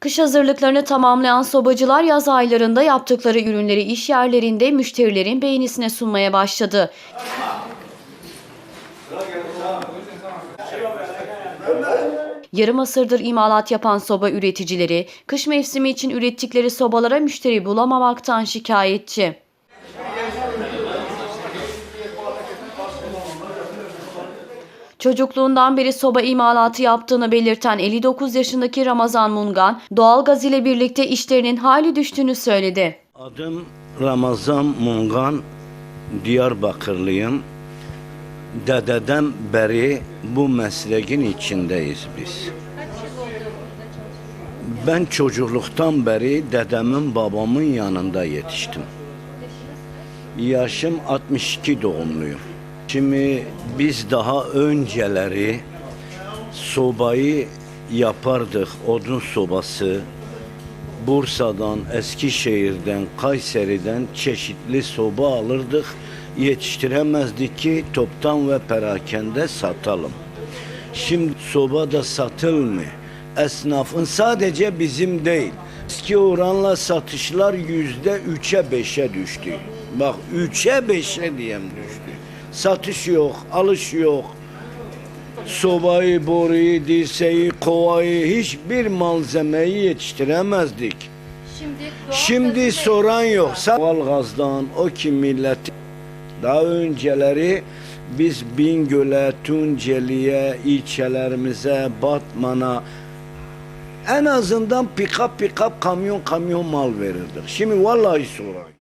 Kış hazırlıklarını tamamlayan sobacılar yaz aylarında yaptıkları ürünleri iş yerlerinde müşterilerin beğenisine sunmaya başladı. Yarım asırdır imalat yapan soba üreticileri, kış mevsimi için ürettikleri sobalara müşteri bulamamaktan şikayetçi. Çocukluğundan beri soba imalatı yaptığını belirten 59 yaşındaki Ramazan Mungan, doğalgaz ile birlikte işlerinin hali düştüğünü söyledi. Adım Ramazan Mungan, Diyarbakırlıyım. Dededen beri bu mesleğin içindeyiz biz. Ben çocukluktan beri dedemin babamın yanında yetiştim. Yaşım 62 doğumluyum. Şimdi biz daha önceleri sobayı yapardık, odun sobası, Bursa'dan, Eskişehir'den, Kayseri'den çeşitli soba alırdık. Yetiştiremezdik ki toptan ve perakende satalım. Şimdi soba da satılmıyor. Esnafın sadece bizim değil. Eski oranla satışlar yüzde üçe beşe düştü. Bak üçe beşe diyem düştü. Satış yok, alış yok. Sobayı, boruyu, dirseği, kovayı hiçbir malzemeyi yetiştiremezdik. Şimdi soran yok. Doğal gazdan o ki milleti daha önceleri biz Bingöl'e, Tunceli'ye, ilçelerimize, Batman'a en azından pikap pikap kamyon kamyon mal verirdik. Şimdi vallahi sorayım.